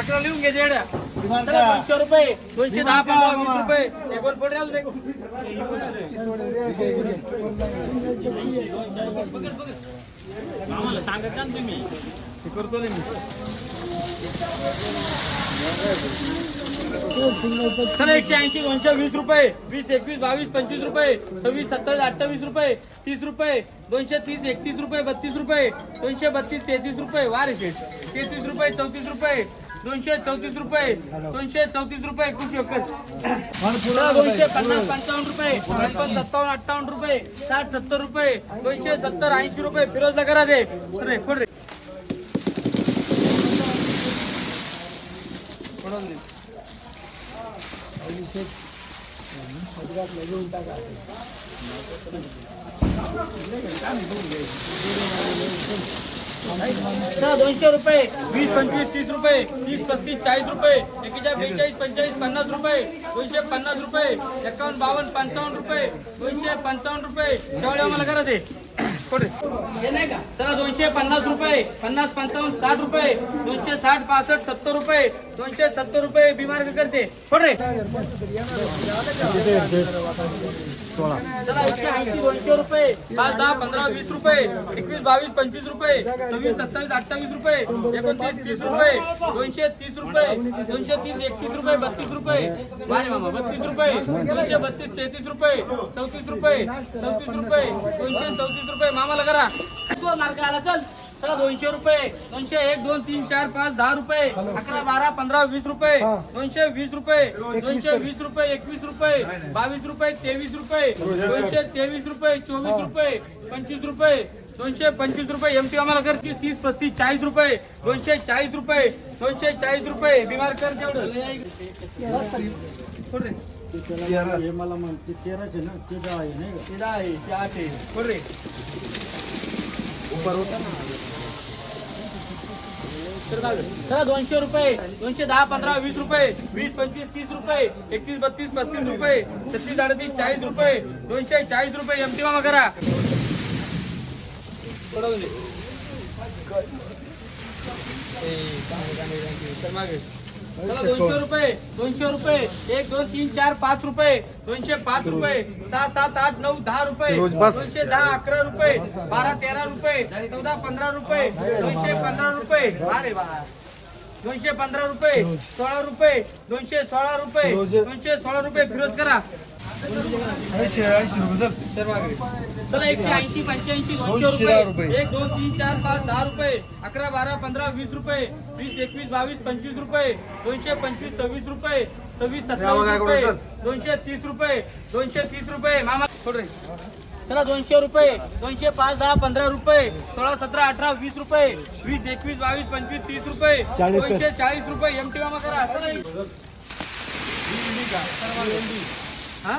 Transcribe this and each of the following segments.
अकरा लिहून घे जेड्या दोनशे रुपये दोनशे दहा पंधरा वीस रुपये. आम्हाला सांगत तुम्ही. हे करतो मी. एकशे ऐंशी दोनशे वीस रुपये. वीस एकवीस बावीस पंचवीस रुपये. सव्वीस सत्तावीस अठ्ठावीस रुपये. तीस रुपये. दोनशे तीस एकतीस रुपये बत्तीस रुपये. दोनशे बत्तीस तेहतीस रुपये. वारे शेठ. तेहतीस रुपये चौतीस रुपये. दोनशे चौतीस रुपये दोनशे चौतीस रुपये खूप दोनशे पन्नास पंचावन्न रुपये सत्तावन्न अठ्ठावन्न रुपये साठ सत्तर रुपये दोनशे सत्तर ऐंशी रुपये फिरोजला करा दे. रे. फोड दोनशे रुपये. वीस पंचवीस तीस रुपये. तीस पस्तीस चाळीस रुपये. एकेचाळीस बेचाळीस पंचेचाळीस पन्नास रुपये. दोनशे पन्नास रुपये. एकावन्न बावन्न पंचावन्न रुपये. दोनशे पंचावन्न रुपये. तेवढे आम्हाला करा ते. चला दोनशे पन्नास रुपये. पन्नास पंचावन्न साठ रुपये. दोनशे साठ पासष्ट सत्तर रुपये. दोनशे सत्तर रुपये बिमार करते रे? चला एकशे दोनशे रुपये. पाच दहा पंधरा वीस रुपये. एकवीस बावीस पंचवीस रुपये. सव्वीस सत्तावीस अठ्ठावीस रुपये. एकोणतीस तीस रुपये. दोनशे तीस रुपये. दोनशे तीस एकतीस रुपये बत्तीस रुपये. मामा बत्तीस रुपये. दोनशे बत्तीस तेहतीस रुपये. चौतीस रुपये. चौतीस रुपये. दोनशे चौतीस रुपये. मामाला करा. मार्ग आला चल. चला दोनशे रुपये. दोनशे एक दोन तीन चार पाच दहा रुपये. अकरा बारा पंधरा वीस रुपये. दोनशे वीस रुपये. दोनशे वीस रुपये एकवीस रुपये. बावीस रुपये तेवीस रुपये. दोनशे तेवीस रुपये चोवीस रुपये पंचवीस रुपये. दोनशे पंचवीस रुपये. एमटी आम्हाला कर तीस तीस पस्तीस चाळीस रुपये. दोनशे चाळीस रुपये. दोनशे चाळीस रुपये. बिमार कर तेवढं? हे मला म्हणते तेराचे ना ते दहा आहे नाही का? ते दहा आहे ते आठ आहे. कोण रे? चला दोनशे रुपये दोनशे दहा पंधरा वीस रुपये वीस पंचवीस तीस रुपये एकतीस बत्तीस पस्तीस रुपये छत्तीस अडतीस चाळीस रुपये दोनशे चाळीस रुपये एमटी मामा करा पडवून दे. मागे. चला दोनशे रुपये दोनशे रुपये. एक दोन तीन चार पाच रुपये. दोनशे पाच रुपये. सहा सात आठ नऊ दहा रुपये. दोनशे दहा अकरा रुपये. बारा तेरा रुपये. चौदा पंधरा रुपये. दोनशे पंधरा रुपये. अरे बा दोनशे पंधरा रुपये. सोळा रुपये. दोनशे सोळा रुपये. दोनशे सोळा रुपये. फिरोज करा. चला एकशे ऐंशी पंच्याऐंशी दोनशे रुपये. एक दोन तीन चार पाच दहा रुपये. अकरा बारा पंधरा वीस रुपये. वीस एकवीस बावीस पंचवीस रुपये. दोनशे पंचवीस सव्वीस रुपये. सव्वीस सत्तावीस रुपये. दोनशे तीस रुपये. दोनशे तीस रुपये. मामा. चला दोनशे रुपये. दोनशे पाच दहा पंधरा रुपये. सोळा सतरा अठरा वीस रुपये. वीस एकवीस बावीस पंचवीस तीस रुपये. दोनशे चाळीस रुपये. एमटी मामा करा. चला. हा?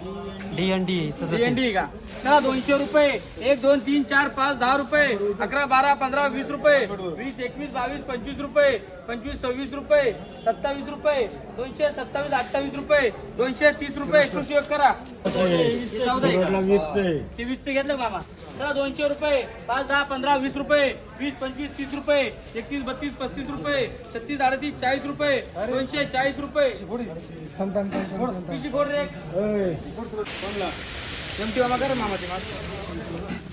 डी एन डी भेंडी का? चला दोनशे रुपये. एक दोन तीन चार पाच दहा रुपये. अकरा बारा पंधरा वीस रुपये. वीस एकवीस बावीस पंचवीस रुपये. पंचवीस सव्वीस रुपये. सत्तावीस रुपये. दोनशे सत्तावीस अठ्ठावीस रुपये. दोनशे तीस रुपये. कृषी योग करा? ते वीसचे घेतलं मामा? चला दोनशे रुपये. पाच दहा पंधरा वीस रुपये. वीस पंचवीस तीस रुपये. एकतीस बत्तीस पस्तीस रुपये. छत्तीस अडतीस चाळीस रुपये. दोनशे चाळीस रुपये. एमटी मामा करा मामा ते मामा.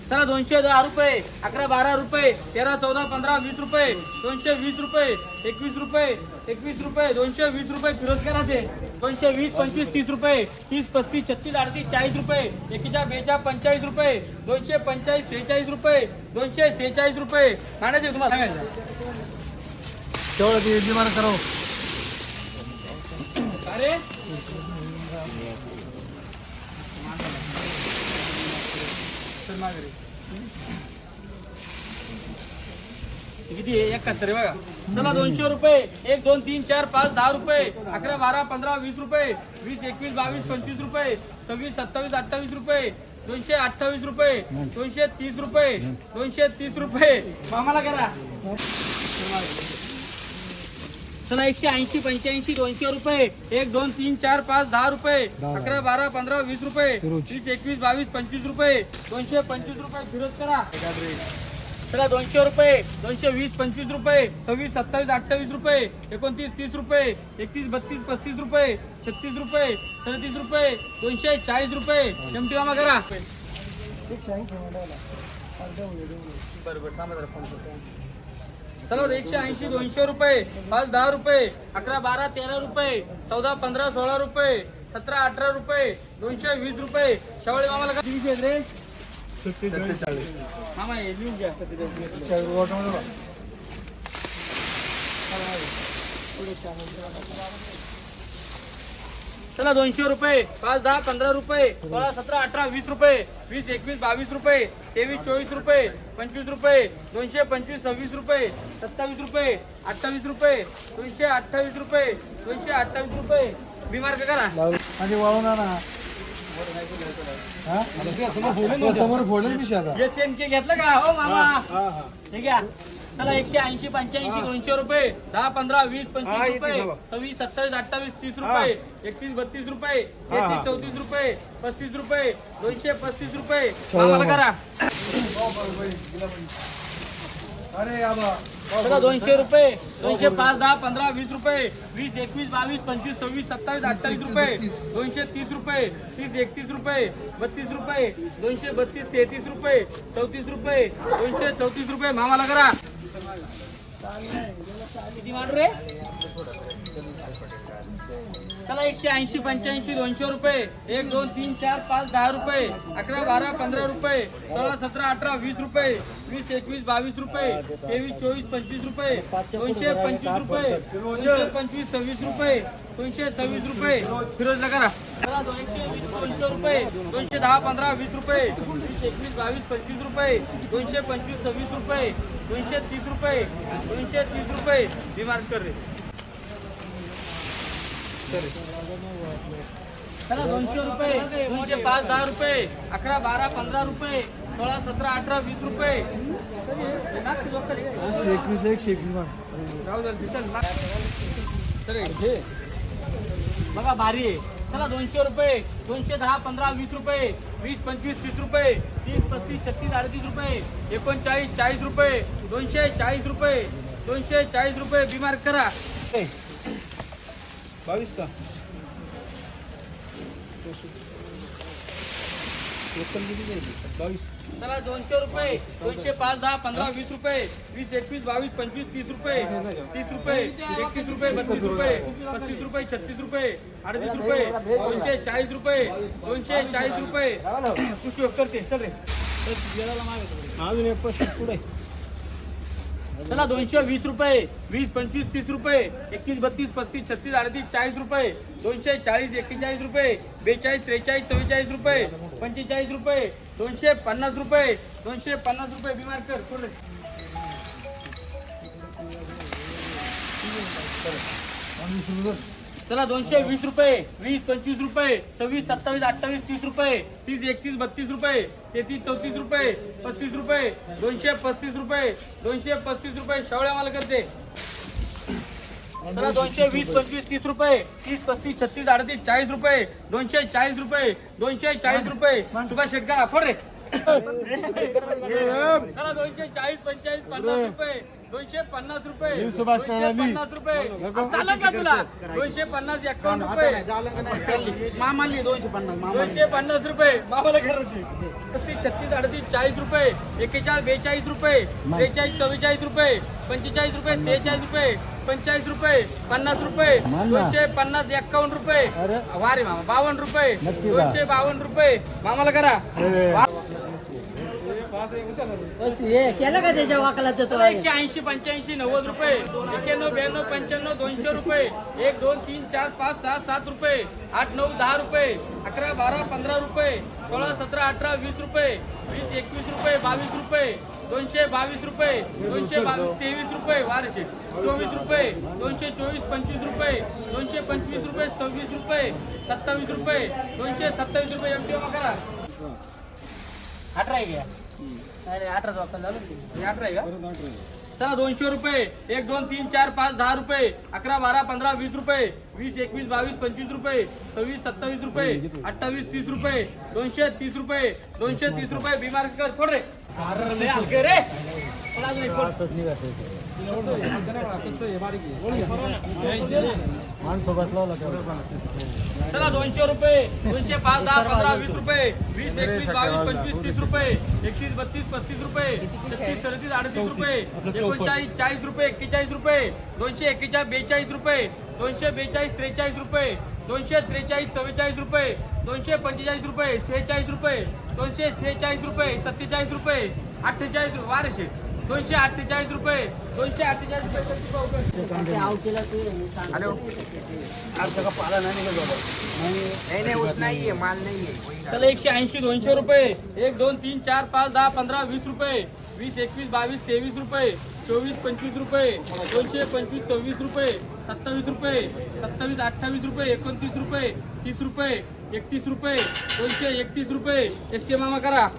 चला दोनशे दहा रुपये अकरा बारा रुपये तेरा चौदा पंधरा वीस रुपये दोनशे वीस रुपये एकवीस रुपये एकवीस रुपये दोनशे वीस रुपये फिरोज करा ते. दोनशे वीस पंचवीस तीस रुपये तीस पस्तीस छत्तीस अडतीस चाळीस रुपये एकेच्या बेच्या पंचाळीस रुपये दोनशे पंचाळीस सेहेचाळीस रुपये दोनशे सेहेचाळीस रुपये. मांडायचे तुम्हाला सांगायचं तेवढं ते करो अरे? किती आहे? एकाहत्तर बघा. चला दोनशे रुपये. एक दोन तीन चार पाच दहा रुपये. अकरा बारा पंधरा वीस रुपये. वीस एकवीस बावीस पंचवीस रुपये. सव्वीस सत्तावीस अठ्ठावीस रुपये. दोनशे अठ्ठावीस रुपये. दोनशे तीस रुपये. दोनशे तीस रुपये. मामाला करा. चला एकशे ऐंशी पंच्याऐंशी दोनशे रुपये. एक दोन तीन चार पाच दहा रुपये. अकरा बारा पंधरा वीस रुपये. वीस एकवीस बावीस पंचवीस रुपये. दोनशे पंचवीस रुपये फिरोज करा. चला दोनशे रुपये. दोनशे वीस पंचवीस रुपये. सव्वीस सत्तावीस अठ्ठावीस रुपये. एकोणतीस तीस रुपये. एकतीस बत्तीस पस्तीस रुपये. छत्तीस रुपये. सदतीस रुपये. दोनशे चाळीस रुपये. जमती मामा करा. बरं चला एकशे ऐंशी दोनशे रुपये पाच दहा रुपये अकरा बारा तेरा रुपये चौदा पंधरा सोळा रुपये सतरा अठरा रुपये दोनशे वीस रुपये. शेवळे मामाला का मामा हे लिहून घ्या. चला दोनशे रुपये पाच दहा पंधरा रुपये सोळा सतरा अठरा वीस रुपये वीस एकवीस बावीस रुपये. तेवीस चोवीस रुपये पंचवीस रुपये दोनशे पंचवीस सव्वीस रुपये सत्तावीस रुपये अठ्ठावीस रुपये दोनशे अठ्ठावीस रुपये दोनशे अठ्ठावीस रुपये. बिमार का करा. आणि हा? तो समोर फोडेल मी. हे चेन के घेतलं का? हो मामा. हे घ्या. चला एकशे ऐंशी पंच्याऐंशी दोनशे रुपये. दहा पंधरा वीस पंचवीस रुपये. सव्वीस सत्तावीस अठ्ठावीस तीस रुपये. एकतीस बत्तीस रुपये. तेहतीस चौतीस रुपये. पस्तीस रुपये. दोनशे पस्तीस रुपये. आम्हाला करा. अरे चला दोनशे रुपये. दोनशे पाच दहा पंधरा वीस रुपये. वीस एकवीस बावीस पंचवीस सव्वीस सत्तावीस अठ्ठावीस रुपये. दोनशे तीस रुपये. तीस एकतीस रुपये. बत्तीस रुपये. दोनशे बत्तीस तेहतीस रुपये. चौतीस रुपये. दोनशे चौतीस रुपये. मामाला करा. किती रे? चला एकशे ऐंशी पंच्याऐंशी दोनशे रुपये. एक दोन तीन चार पाच दहा रुपये. अकरा बारा पंधरा रुपये. सोळा सतरा अठरा वीस रुपये. वीस एकवीस बावीस रुपये. तेवीस चोवीस पंचवीस रुपये. दोनशे पंचवीस रुपये. दोनशे पंचवीस सव्वीस रुपये. दोनशे सव्वीस रुपये. फिरोजला करा दोनशे रुपये. दोनशे दहा पंधरा वीस रुपये. वीस एकवीस बावीस पंचवीस रुपये. दोनशे पंचवीस सव्वीस रुपये. दोनशे तीस रुपये. दोनशे तीस रुपये. बिमार कर रे चला दोनशे रुपये. दोनशे पाच दहा रुपये. अकरा बारा पंधरा रुपये. सोळा सतरा अठरा वीस रुपये. एकवीस एकशे एकवीस मान. राहू दे, चल, ना. चल, घे. बघा भारी आहे. चला दोनशे रुपये दोनशे दहा पंधरा वीस रुपये वीस पंचवीस तीस रुपये तीस पस्तीस छत्तीस अडतीस रुपये एकोणचाळीस चाळीस रुपये दोनशे चाळीस रुपये दोनशे चाळीस रुपये बिमार करा. बावीस का? बावीस. चला दोनशे रुपये. दोनशे पाच दहा पंधरा वीस रुपये. वीस एकवीस बावीस पंचवीस तीस रुपये. तीस रुपये. एकतीस रुपये बत्तीस रुपये. पस्तीस रुपये छत्तीस रुपये. अडतीस रुपये. दोनशे चाळीस रुपये. दोनशे चाळीस रुपये. कृषी करते चल रे. अजून एक पस्तीस पुढे. चला दोनशे वीस रुपये. वीस पंचवीस तीस रुपये. एकतीस बत्तीस पस्तीस छत्तीस अडतीस चाळीस रुपये. दोनशे चाळीस एक्केचाळीस रुपये. बेचाळीस त्रेचाळीस चव्वेचाळीस रुपये. पंचेचाळीस रुपये. दोनशे पन्नास रुपये दोनशे पन्नास रुपये बिमार कर सोड चला दोनशे वीस रुपये वीस पंचवीस रुपये सव्वीस सत्तावीस अठ्ठावीस तीस रुपये तीस एकतीस बत्तीस रुपये तेहतीस चौतीस रुपये पस्तीस रुपये दोनशे पस्तीस रुपये दोनशे पस्तीस रुपये शेवळ्या मला करते चला दोनशे वीस पंचवीस तीस रुपये. तीस पस्तीस छत्तीस अडतीस चाळीस रुपये. दोनशे चाळीस रुपये. दोनशे चाळीस रुपये. सुभाष शेटकर फोड रे. चला दोनशे चाळीस पंचेचाळीस पन्नास रुपये. दोनशे पन्नास रुपये. सुभाष. पन्नास रुपये. चालेल का तुला? दोनशे पन्नास एकावन्न रुपये. मामाली दोनशे पन्नास दोनशे पन्नास रुपये. मामाला पस्तीस छत्तीस अडतीस चाळीस रुपये. एक्केचाळीस बेचाळीस रुपये. त्रेचाळीस चव्वेचाळीस रुपये. पंचेचाळीस रुपये सेहेचाळीस रुपये. पंचेचाळीस रुपये पन्नास रुपये दोनशे पन्नास एक्कावन्न रुपये. वारे मामा बावन्न रुपये दोनशे बावन्न रुपये. मामाला करा. केलं का त्याच्या वाकला एकशे ऐंशी पंच्याऐंशी नव्वद रुपये एक्क्याण्णव ब्याण्णव पंच्याण्णव दोनशे रुपये. एक दोन तीन चार पाच सहा सात रुपये. आठ नऊ दहा रुपये. अकरा बारा पंधरा रुपये. सोळा सतरा अठरा वीस रुपये. वीस एकवीस रुपये बावीस रुपये. दोनशे बावीस रुपये दोनशे बावीस तेवीस रुपये वारशे चोवीस रुपये दोनशे चोवीस पंचवीस रुपये दोनशे पंचवीस रुपये सव्वीस रुपये सत्तावीस रुपये दोनशे सत्तावीस रुपये एम टी करा अठरा आहे घ्या नाही अठराच वाजता झालं अठरा आहे का? चला दोनशे रुपये. एक दोन तीन चार पाच दहा रुपये. अकरा बारा पंधरा वीस रुपये. वीस एकवीस बावीस पंचवीस रुपये. सव्वीस सत्तावीस रुपये. अठ्ठावीस तीस रुपये. दोनशे तीस रुपये. दोनशे तीस रुपये. बिमार कर. थोड रे. चला दोनशे रुपये दोनशे पाच दहा पंधरा वीस रुपये. वीस एकवीस बावीस पंचवीस तीस रुपये. एकतीस बत्तीस पस्तीस रुपये. छत्तीस सदतीस अडतीस रुपये. एकोणचाळीस चाळीस रुपये एक्केचाळीस रुपये. दोनशे एक्केचाळीस बेचाळीस रुपये. दोनशे बेचाळीस त्रेचाळीस रुपये. दोनशे त्रेचाळीस चव्वेचाळीस रुपये. दोनशे पंचेचाळीस रुपये सेहेचाळीस रुपये. दोनशे सेहेचाळीस रुपये सत्तेचाळीस रुपये. अठ्ठेचाळीस रुपये. वारशे दोनशे अठ्ठेचाळीस रुपये. दोनशे अठ्ठेचाळीस रुपये एकशे ऐंशी दोनशे रुपये. एक दोन तीन चार पाच दहा पंधरा वीस रुपये. वीस एकवीस बावीस तेवीस रुपये. चोवीस पंचवीस रुपये. दोनशे पंचवीस सव्वीस रुपये. सत्तावीस रुपये. सत्तावीस अठ्ठावीस रुपये. एकोणतीस रुपये. तीस रुपये. एकतीस रुपये. दोनशे एकतीस रुपये. एस के मामा करा.